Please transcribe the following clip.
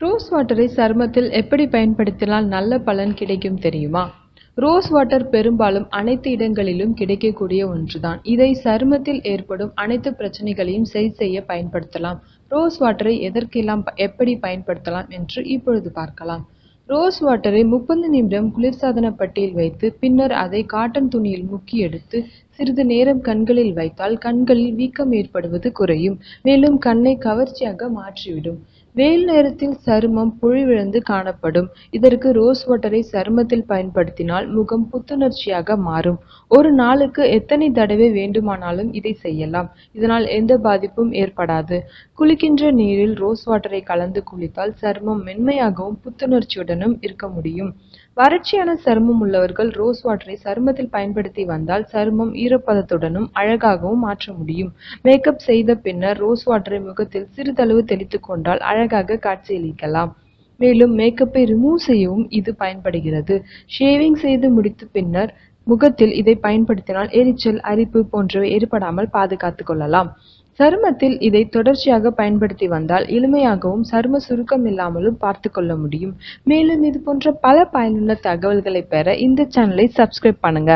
Rose வாட்டரை சருமத்தில் எப்படி பயன்படுத்தினால் நல்ல பலன் கிடைக்கும் தெரியுமா? ரோஸ் வாட்டர் பெரும்பாலும் அனைத்து இடங்களிலும் கிடைக்கக்கூடிய ஒன்றுதான். இதை சருமத்தில் ஏற்படும் அனைத்து பிரச்சனைகளையும் சரி செய்ய பயன்படுத்தலாம். ரோஸ் வாட்டரை எதற்கெல்லாம் எப்படி பயன்படுத்தலாம் என்று இப்பொழுது பார்க்கலாம். ரோஸ் வாட்டரை முப்பது நிமிடம் குளிர்சாதன பட்டியில் வைத்து பின்னர் அதை காட்டன் துணியில் முக்கி எடுத்து சிறிது நேரம் கண்களில் வைத்தால் கண்களில் வீக்கம் ஏற்படுவது குறையும். மேலும் கண்ணை கவர்ச்சியாக மாற்றிவிடும். வெயில் நேரத்தில் சருமம் பொழிவிழந்து காணப்படும். இதற்கு ரோஸ் வாட்டரை சருமத்தில் பயன்படுத்தினால் முகம் புத்துணர்ச்சியாக மாறும். ஒரு நாளுக்கு எத்தனை தடவை வேண்டுமானாலும் இதை செய்யலாம். இதனால் எந்த பாதிப்பும் ஏற்படாது. குளிக்கின்ற நீரில் ரோஸ் வாட்டரை கலந்து குளித்தால் சருமம் மென்மையாகவும் புத்துணர்ச்சியுடனும் இருக்க முடியும். வறட்சியான சருமம் உள்ளவர்கள் ரோஸ் வாட்டரை சருமத்தில் பயன்படுத்தி வந்தால் சருமம் ஈரப்பதத்துடனும் அழகாகவும் மாற்ற முடியும். மேக்கப் செய்த பின்னர் ரோஸ் வாட்டரை முகத்தில் சிறிதளவு தெளித்துக் கொண்டால் அழகாக காட்சியளிக்கலாம். மேலும் மேக்கப்பை ரிமூவ் செய்யவும் இது பயன்படுகிறது. ஷேவிங் செய்து முடித்த பின்னர் முகத்தில் இதை பயன்படுத்தினால் எரிச்சல் அரிப்பு போன்றவை ஏற்படாமல் பாதுகாத்து கொள்ளலாம். சருமத்தில் இதை தொடர்ச்சியாக பயன்படுத்தி வந்தால் எளிமையாகவும் சரும சுருக்கம் இல்லாமலும் பார்த்து கொள்ள முடியும். மேலும் இது போன்ற பல பயனுள்ள தகவல்களை பெற இந்த சேனலை சப்ஸ்கிரைப் பண்ணுங்க.